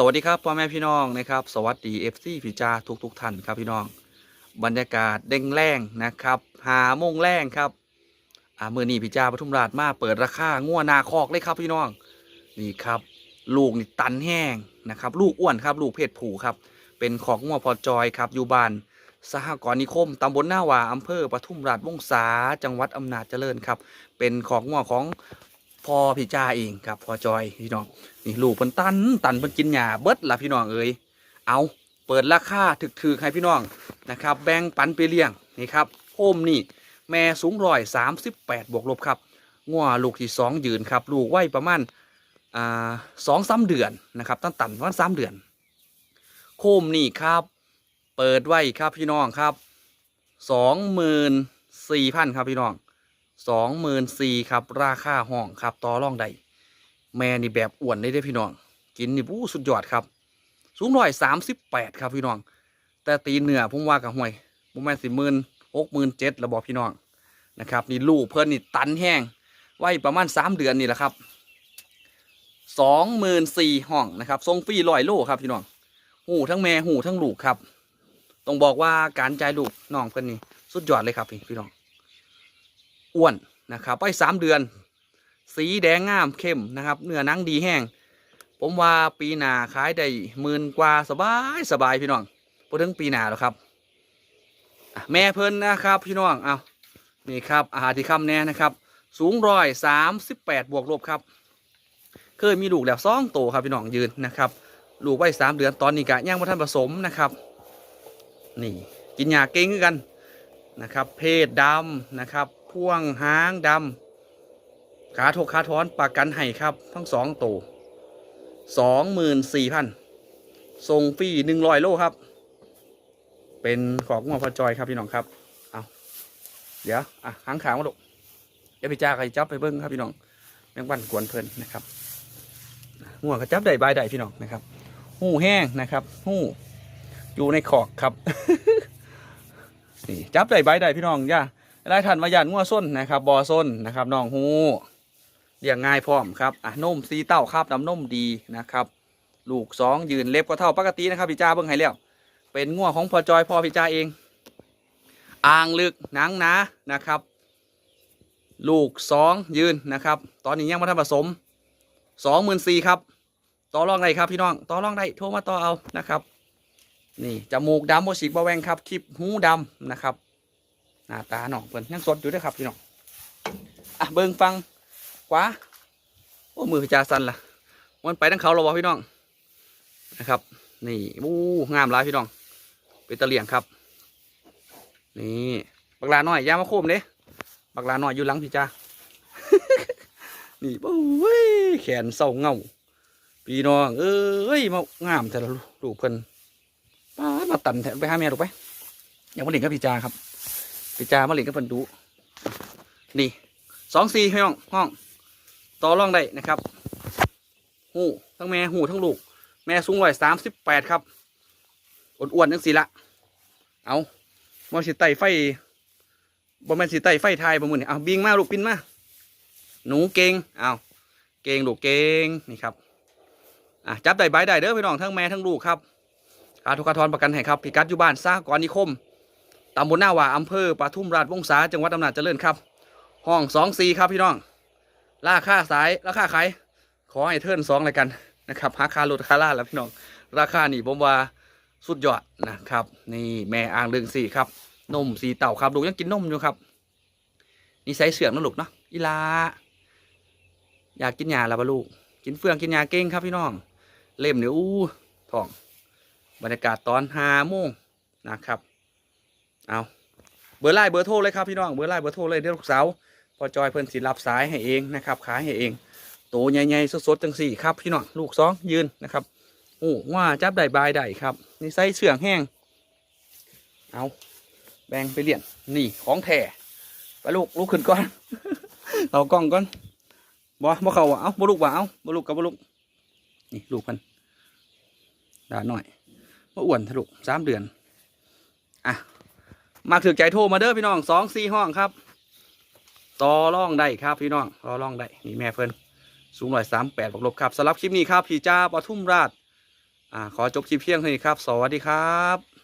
สวัสดีครับพ่อแม่พี่น้องนะครับ สวัสดีเอฟซีพี่จาทุกทุกๆท่านครับพี่น้อง บรรยากาศเด้งแรงนะครับหาโมงแรงครับอ่ามือนี้พี่จาปทุมราชมาเปิดราคาง่วนาคอกเลยครับพี่น้องนี่ครับ ลูกนี่ตันแห้งนะครับ ลูกอ้วนครับ ลูกเพศผู้ครับ เป็นของง่วพอจอยครับอยู่บ้านสหกรณ์นิคมตำบลหน้าหวาอำเภอปทุมราชวงศาจังหวัดอำนาจเจริญครับ เป็นของง่วของ พอพี่จาเองครับพอจอยพี่น้องนี่ลูกเพิ่นตันตันเพิ่นกินหญ้าเบิดล่ะพี่น้องเอ้ยเอาเปิดราคาถึกๆให้พี่น้องนะครับ แบ่งปันไปเลี้ยงนี่ครับโฮมนี่ แม่สูงร้อยสามสิบแปดบวกลบครับงัวลูกที่สองยืนครับ ลูกไว้ประมาณอ่าสองสามเดือนนะครับตั้งต่ำประมาณสามเดือน โคมนี่ครับ เปิดไว้ครับพี่น้องครับสองหมื่นสี่พันครับพี่น้อง สองหมื่นสี่ครับ ราคาห้องครับต่อรองใดแม่นี่แบบอ้วนได้เด้พี่น้อง กินนี่ปู้สุดยอดครับ สูงร้อยสามสิบแปดครับพี่น้อง แต่ตีเนื้อผมว่ากับห่วยผมแม่สิบหมื่นหกหมื่นเจ็ดระบอกพี่น้องนะครับนี่ลูกเพิ่นนี่ตันแห้งไว้ประมาณสามเดือนนี่แหละครับสองหมื่นสี่ห้องนะครับทรงฟรีลอยโลครับพี่น้องหูทั้งแม่หูทั้งลูกครับ ต้องบอกว่าการจ่ายลูกน้องเพิ่นนี่สุดยอดเลยครับพี่พี่น้อง อ้วนนะครับไปสามเดือน สีแดงงามเข้มนะครับ เนื้อนังดีแห้ง ผมว่าปีหนาขายได้หมื่นกว่าสบายสบายพี่น้องพอถึงปีหนาแล้วครับแม่เพิ่นนะครับพี่น้องเอานี่ครับอาหารที่คำแน่นะครับ สูงร้อยสามสิบแปดบวกลบครับ เคยมีลูกแล้วสองโตวครับพี่น้องยืนนะครับลูกไว้สามเดือนตอนนี้กะย่างมาท่านผสมนะครับ นี่กินยาเก่งคือกันนะครับ เพศดำนะครับ พ่วงหางดำขาทกขาท้อนประกันให้ครับ ทั้งสองตัวสองหมื่นสี่พันส่งฟรีหนึ่งร้อยโลครับ เป็นของงอพอจอยครับพี่น้องครับ เอาเดี๋ยว อะหางขางมาลูกเดี๋ยวพี่จ้าใครจับไปเบิ้งครับพี่น้องแมงวันกวนเพลินนะครับหัวกระจับได้ใบได้พี่น้องนะครับ หูแห้งนะครับ หูอยู่ในขอกครับนี่จับได้บได้พี่น้องย่า ได้ทันมาหยานงัวส้นนะครับบอส้นนะครับน้องฮูเลี้ยงง่ายพร้อมครับอะนมสีเต้าครับน้ำนมดีนะครับ ลูกสองยืนเล็บก็เท่าปกตินะครับพี่จ้าเบิ้งให้แล้วเป็นงัวของพอจอยพ่อพี่จ้าเอง อ่างลึกหนังหนานะครับ ลูกสองยืนนะครับ ตอนนี้ยังมาทำผสมสองหมื่นสี่ครับต่อรองได้ครับพี่น้องต่อรองได้โทรมาต่อเอานะครับ นี่จมูกดำโมชิกบะแวงครับคลิปหูดำนะครับ หน้าตาหนองเพิ่นยังสดอยู่ด้วยครับพี่น้องอะเบิ่งฟังขวาโอ้มือพิจาสันล่ะมันไปทั้งเขาเราบอกพี่น้องนะครับ นี่อู้งามหลายพี่น้อง เป็นตะเลียงครับ นี่บักลาน้อยอยามาโคมเด้บักลาน้อยอยู่หลังพี่จ้านี่โอ้ยแขนเศร้าเงาพี่น้องเอ้ยมางามแต่ละลูกเพิ่นป้ามาตันแถไปหาแม่ถูกไปอย่ามาเล่นกับพี่จ้าครับ ไปจามาเล่นกับเพิ่นดูนี่สองสี่พี่น้องห้อง ต่อรองได้นะครับหูทั้งแม่หูทั้งลูก แม่สูงร้อยสามสิบแปดครับอ้วนๆจังสี่ละเอามอสิไตไฟบ่แมนสิไตไฟไทยบ่มือนี่เอาบิงมาลูกปินมา หนูเก่งเอาเก่งลูกเก่งนี่ครับอะจับได้ใบได้เด้อพี่น้องทั้งแม่ทั้งลูกครับขาทุกขาทอนประกันให้ครับพิกัดอยู่บ้านซ่ากรนิคม ตำบลหน้าว่าอำเภอปทุมราชวงศาจังหวัดอำนาจเจริญครับ ห้องสองสี่ครับพี่น้อง ราคาสายราคาขายขอให้เทิร์นสองเลยกันนะครับหาคาลดคาล่าแล้วพี่น้อง ราคานี่ผมว่าสุดยอดนะครับ นี่แม่อ่างเรืองสี่ครับนมสีเต่าครับลูกยังกินนมอยู่ครับ นี่ใส่เสื่อมนะลูกเนาะอีลา อยากกินยาแล้วปะลูก กินเฟืองกินยาเก่งครับพี่น้อง เล่มเนี่ยอู้ท้อง บรรยากาศตอนห้าโมงนะครับ เอาเบอร์ไลน์เบอร์โทรเลยครับพี่น้องเบอร์ไลน์เบอร์โทรเลยเดี๋ยวลูกสาวพอจอยเพิ่นสิรับสายให้เองนะครับขายให้เองโตใหญ่ๆสดๆจังสี่ครับพี่น้องลูกสองยืนนะครับโอ้ว่าจับได้บายได้ครับนี่ใส่เสื่องแห้งเอาแบ่งไปเลี้ยนนี่ของแท้ไปลูกลูกขึ้นก่อนเอากล้องก่อนบ่บ่เขาอะเอาบ่ลูกบ่เอาบ่ลูกกับบ่ลูกนี่ลูกมันด่าหน่อยบ่อ้วนทะลุสามเดือน มากถือใจโทรมาเด้อพี่น้องสองสี่ห้องครับ ต่อร่องได้ครับพี่น้องต่อร่องได้นี่แม่เพิ่นสูงร้อยสามแปดบวกลบครับสำหรับคลิปนี้ครับพี่จ้าปทุมราชอ่าขอจบคลิปเพียงเท่านี้ครับ สวัสดีครับ